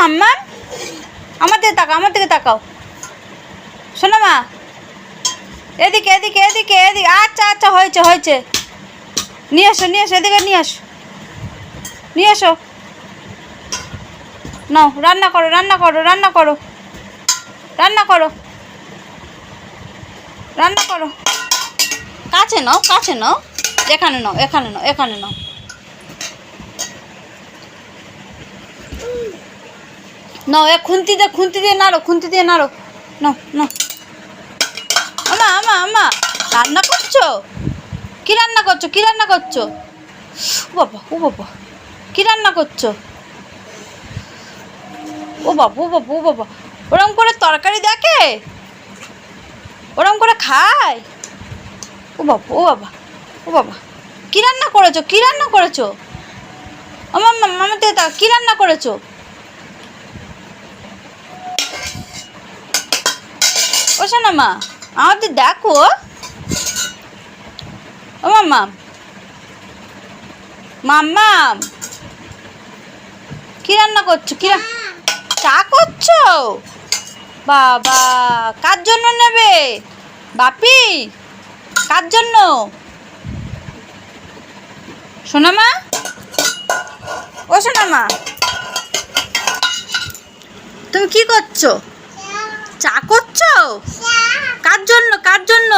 মাম্মা আমার দিকে তাকাও, আমার দিকে তাকাও। শোনো, মা। এদিকে এদিকে এদিকে এদিকে। আচ্ছা আচ্ছা হয়েছে হয়েছে। নিয়ে আসো নিয়ে আসো, এদিকে নিয়ে আসো। নিয়ে আসো। নাও, রান্না করো রান্না করো রান্না করো। রান্না করো। রান্না করো। কাছে নাও কাছে নাও। এখানে নাও এখানে নাও এখানে নাও। নাও, এ খুন্তি দিয়ে খুন্তি দিয়ে নাড়ো, খুন্তি দিয়ে নাড়ো। নাও নাও। আমা আমা আমা, রান্না করছ? কি রান্না করছ? কি রান্না করছ? ও বাবা ও বাবা, কি রান্না করছ? ও বাবা ও বাবা ও বাবা, ওরম করে তরকারি দেখে? ওরম করে খায়? ও বাবা ও বাবা ও বাবা, কি রান্না করেছ? কি রান্না করেছ? আমার মামা তা, কি রান্না করেছ? মা। আমাদের দেখো। ও, মাম্মা। মাম্মাম কি রান্না করছ? কি চা করছ? বাবা, কার জন্য নেবে? বাপি, কার জন্য? শোনা, মা। ও, শোনা, মা। তুমি কি করছ? চা করছ? কার জন্য কার জন্য?